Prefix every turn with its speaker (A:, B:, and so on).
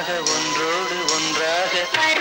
A: ஒன்றாக ஒன்றோடு ஒன்றாக.